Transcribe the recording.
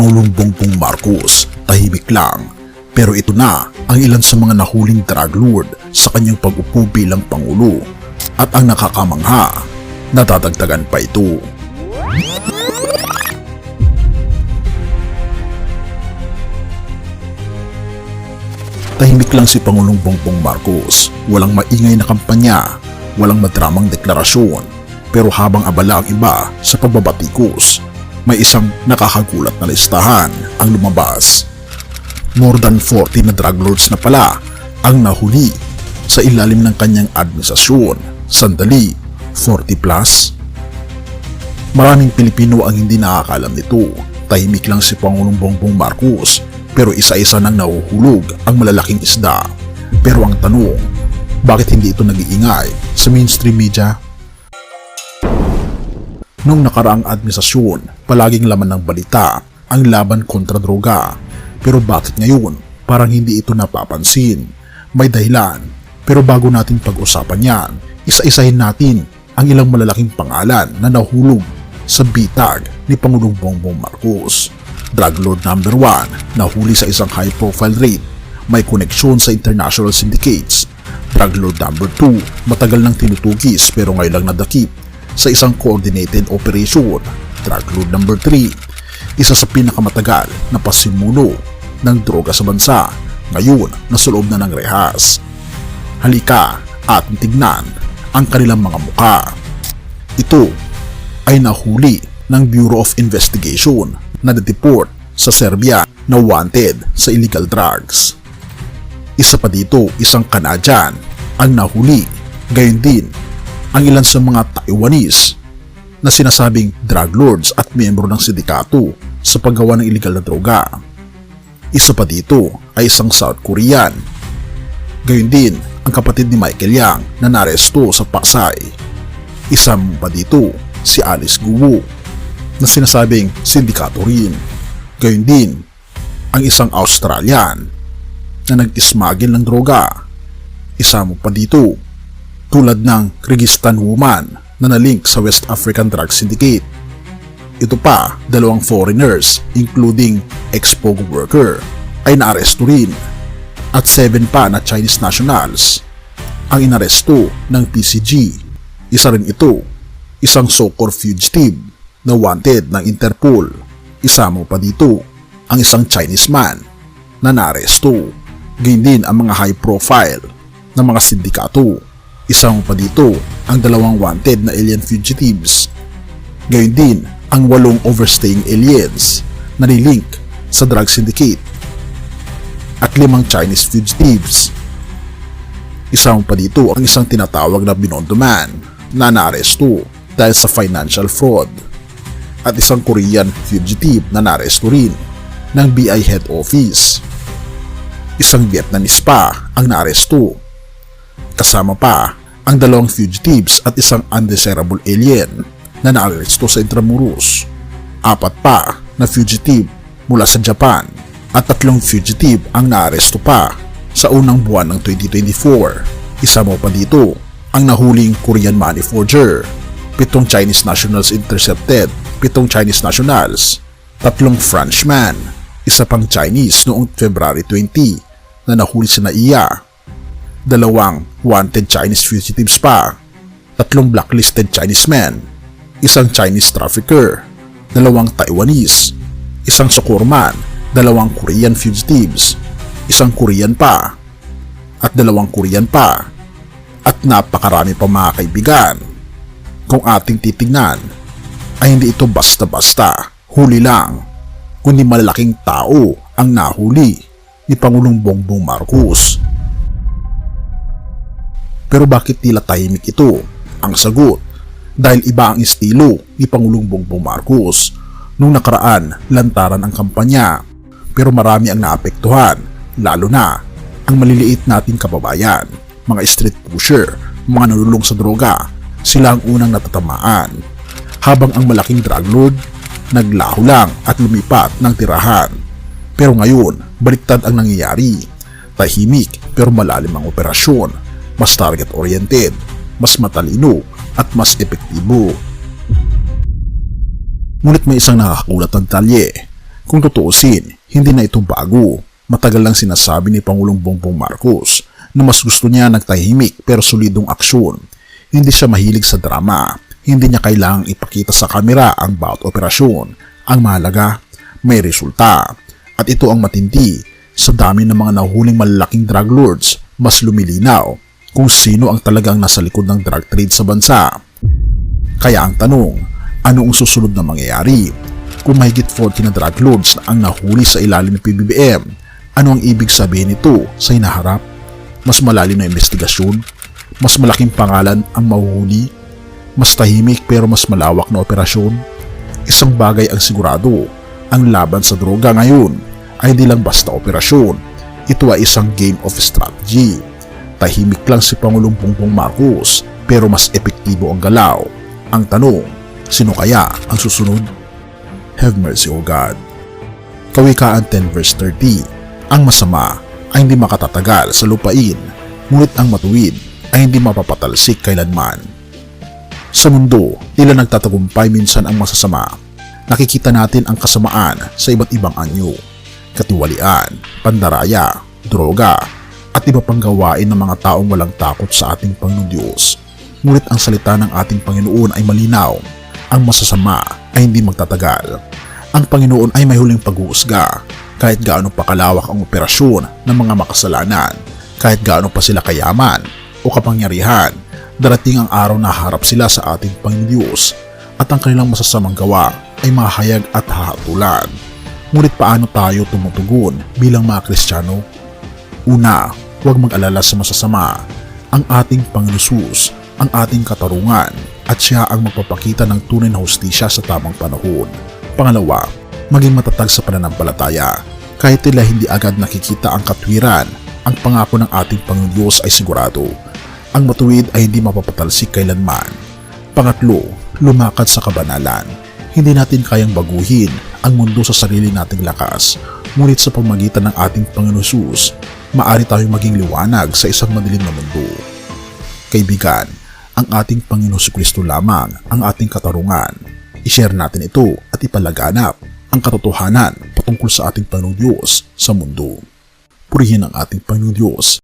Pangulong Bongbong Marcos, tahimik lang. Pero ito na ang ilan sa mga nahuling drug lord sa kanyang pag-upo bilang Pangulo. At ang nakakamangha, nadadagdagan pa ito. Tahimik lang si Pangulong Bongbong Marcos. Walang maingay na kampanya, walang madramang deklarasyon. Pero habang abala ang iba sa pagbabatikos, may isang nakakagulat na listahan ang lumabas. More than 40 na drug lords na pala ang nahuli sa ilalim ng kanyang administrasyon. Sandali, 40 plus? Maraming Pilipino ang hindi nakakalam nito. Tahimik lang si Pangulong Bongbong Marcos pero isa-isa nang nahuhulog ang malalaking isda. Pero ang tanong, bakit hindi ito nag-iingay sa mainstream media? Nung nakaraang administrasyon, palaging laman ng balita ang laban kontra droga. Pero bakit ngayon parang hindi ito napapansin? May dahilan. Pero bago natin pag-usapan yan, isa-isahin natin ang ilang malalaking pangalan na nahulog sa bitag ni Pangulong Bongbong Marcos. Drug Lord number 1 nahuli sa isang high-profile raid, may koneksyon sa international syndicates. Drug Lord number 2 matagal nang tinutugis pero ngayon lang nadakip sa isang coordinated operation. Drug Lord number 3 isa sa pinakamatagal na pasimuno ng droga sa bansa ngayon nasulob na ng rehas. Halika at tignan ang kanilang mga muka. Ito ay nahuli ng Bureau of Investigation na deport sa Serbia na wanted sa illegal drugs. Isa pa dito, isang Canadian ang nahuli. Gayon din ang ilan sa mga Taiwanese na sinasabing drug lords at miyembro ng sindikato sa paggawa ng illegal na droga. Isa pa dito ay isang South Korean. Gayon din ang kapatid ni Michael Yang na naresto sa Pasay. Isang pa dito si Alice Guo na sinasabing sindikato rin. Gayon din ang isang Australian na nag-ismagil ng droga. Isa mo pa dito tulad ng Kyrgyzstan woman na nalink sa West African Drug Syndicate. Ito pa, dalawang foreigners including ex-POGO worker ay naaresto rin at 7 pa na Chinese nationals ang inaresto ng PCG. Isa rin ito, isang so-called fugitive na wanted ng Interpol. Isa mo pa dito, ang isang Chinese man na naaresto. Gayun din ang mga high profile ng mga sindikato. Isa mo pa dito, ang dalawang wanted na alien fugitives. Gayun din ang walong overstaying aliens na nilink sa drug syndicate at limang Chinese fugitives. Isa mo pa dito ang isang tinatawag na Binondo Man na naaresto dahil sa financial fraud at isang Korean fugitive na naresto rin ng BI head office. Isang Vietnamese pa ang naaresto. Kasama pa ang dalawang fugitives at isang undesirable alien na naaresto sa Intramuros. Apat pa na fugitive mula sa Japan at tatlong fugitive ang naaresto pa sa unang buwan ng 2024. Isa mo pa dito ang nahuling Korean money forger. Pitong Chinese nationals intercepted, pitong Chinese nationals, tatlong Frenchman, isa pang Chinese noong February 20 na nahuli sa NAIA, dalawang wanted Chinese fugitives pa, tatlong blacklisted Chinese men, isang Chinese trafficker, dalawang Taiwanese, isang Sukurman, dalawang Korean fugitives, isang Korean pa, at dalawang Korean pa, at napakarami pa mga kaibigan. Kung ating titingnan, ay hindi ito basta-basta, huli lang, kundi malalaking tao ang nahuli ni Pangulong Bongbong Marcos. Pero bakit tila tahimik ito? Ang sagot, dahil iba ang estilo ni Pangulong Bongbong Marcos. Nung nakaraan, lantaran ang kampanya. Pero marami ang naapektuhan, lalo na ang maliliit nating kababayan, mga street pusher, mga nalulong sa droga, sila ang unang natatamaan. Habang ang malaking drug lord, naglaho lang at lumipat ng tirahan. Pero ngayon, baliktad ang nangyayari. Tahimik pero malalim ang operasyon, mas target-oriented, mas matalino at mas epektibo. Ngunit may isang nakakagulat ng talye. Kung tutuusin, hindi na ito bago. Matagal lang sinasabi ni Pangulong Bongbong Marcos na mas gusto niya nagtahimik pero solidong aksyon. Hindi siya mahilig sa drama. Hindi niya kailangang ipakita sa kamera ang bawat operasyon. Ang mahalaga, may resulta. At ito ang matindi. Sa dami ng mga nahuling malalaking drug lords, mas lumilinaw kung sino ang talagang nasa likod ng drug trade sa bansa. Kaya ang tanong, ano ang susunod na mangyayari? Kung mahigit 40 na drug lords na ang nahuli sa ilalim ng PBBM, ano ang ibig sabihin nito sa hinaharap? Mas malalim na investigasyon? Mas malaking pangalan ang mahuhuli? Mas tahimik pero mas malawak na operasyon? Isang bagay ang sigurado, ang laban sa droga ngayon ay hindi lang basta operasyon. Ito ay isang game of strategy. Tahimik lang si Pangulong Bongbong Marcos pero mas epektibo ang galaw. Ang tanong, sino kaya ang susunod? Have mercy, O God. Kawikaan 10 verse 30 Ang masama ay hindi makatatagal sa lupain, ngunit ang matuwid ay hindi mapapatalsik kailanman. Sa mundo, tila nagtatagumpay minsan ang masasama. Nakikita natin ang kasamaan sa iba't ibang anyo. Katiwalian, pandaraya, droga, iba pang gawain ng mga taong walang takot sa ating Panginoon Diyos. Ngunit ang salita ng ating Panginoon ay malinaw. Ang masasama ay hindi magtatagal. Ang Panginoon ay may huling pag-uusga kahit gaano pa kalawak ang operasyon ng mga makasalanan, kahit gaano pa sila kayaman o kapangyarihan, darating ang araw na harap sila sa ating Panginoon Diyos at ang kanilang masasamang gawa ay mahayag at hahatulan. Ngunit paano tayo tumutugon bilang mga Kristiyano? Una, huwag mag-alala sa masasama. Ang ating Panginoon ang ating katarungan at siya ang magpapakita ng tunay na hustisya sa tamang panahon. Pangalawa, maging matatag sa pananampalataya. Kahit tila hindi agad nakikita ang katwiran, ang pangako ng ating Panginoon ay sigurado. Ang matuwid ay hindi mapapatalsik kailanman. Pangatlo, lumakad sa kabanalan. Hindi natin kayang baguhin ang mundo sa sarili nating lakas. Ngunit sa pamagitan ng ating Panginoon Maari tayong maging liwanag sa isang madilim na mundo. Kaibigan, ang ating Panginoon si Kristo lamang ang ating katarungan. I-share natin ito at ipalaganap ang katotohanan patungkol sa ating Panginoon Diyos sa mundo. Purihin ang ating Panginoon Diyos